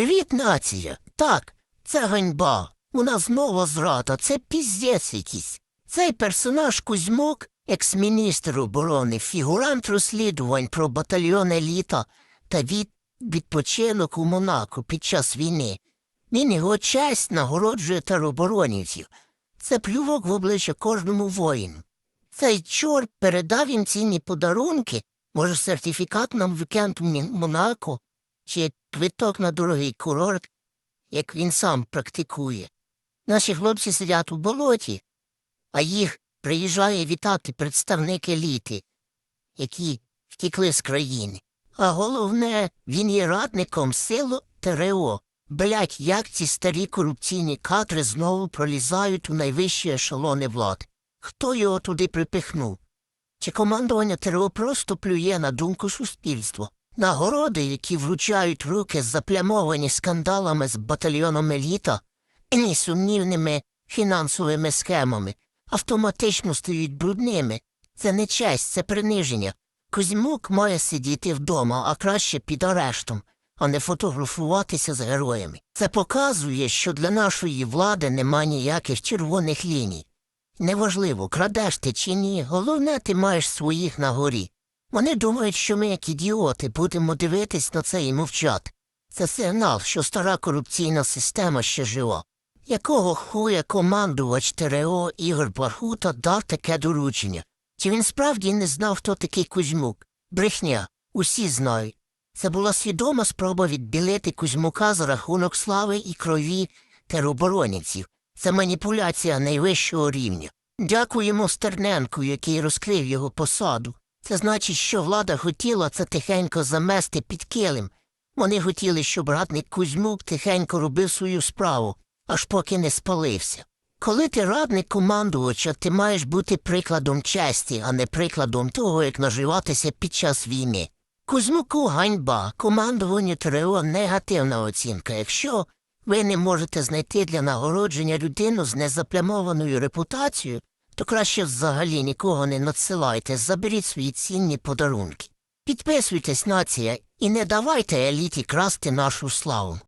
Привіт, нація. Так, це ганьба. У нас знову зрада, це піздець якийсь. Цей персонаж Кузьмок, екс-міністр оборони, фігурант розслідувань про батальйон еліта та від відпочинок у Монако під час війни. Він його честь нагороджує тероборонівців. Це плювок в обличчя кожному воїну. Цей чорт передав їм цінні подарунки, може, сертифікат на вікенд у Монако, чи квиток на дорогий курорт, як він сам практикує. Наші хлопці сидять у болоті, а їх приїжджає вітати представник еліти, які втікли з країни. А головне, він є радником силу ТРО. Блять, як ці старі корупційні кадри знову пролізають у найвищі ешелони влади. Хто його туди припихнув? Чи командування ТРО просто плює на думку суспільства? Нагороди, які вручають руки заплямовані скандалами з батальйоном еліта і сумнівними фінансовими схемами, автоматично стають брудними. Це не честь, це приниження. Кузьмук має сидіти вдома, а краще під арештом, а не фотографуватися з героями. Це показує, що для нашої влади нема ніяких червоних ліній. Неважливо, крадеш ти чи ні, головне, ти маєш своїх на горі. Вони думають, що ми, як ідіоти, будемо дивитись на це і мовчати. Це сигнал, що стара корупційна система ще жива. Якого хуя командувач ТРО Ігор Бархута дав таке доручення? Чи він справді не знав, хто такий Кузьмук? Брехня, усі знають. Це була свідома спроба відбілити Кузьмука за рахунок слави і крові тероборонівців. Це маніпуляція найвищого рівня. Дякуємо Стерненку, який розкрив його посаду. Це значить, що влада хотіла це тихенько замести під килим. Вони хотіли, щоб радник Кузьмук тихенько робив свою справу, аж поки не спалився. Коли ти радник командувача, ти маєш бути прикладом честі, а не прикладом того, як наживатися під час війни. Кузьмуку ганьба, командуванню ТРО негативна оцінка. Якщо ви не можете знайти для нагородження людину з незаплямованою репутацією, то краще взагалі нікого не надсилайте, заберіть свої цінні подарунки. Підписуйтесь, нація, і не давайте еліті красти нашу славу.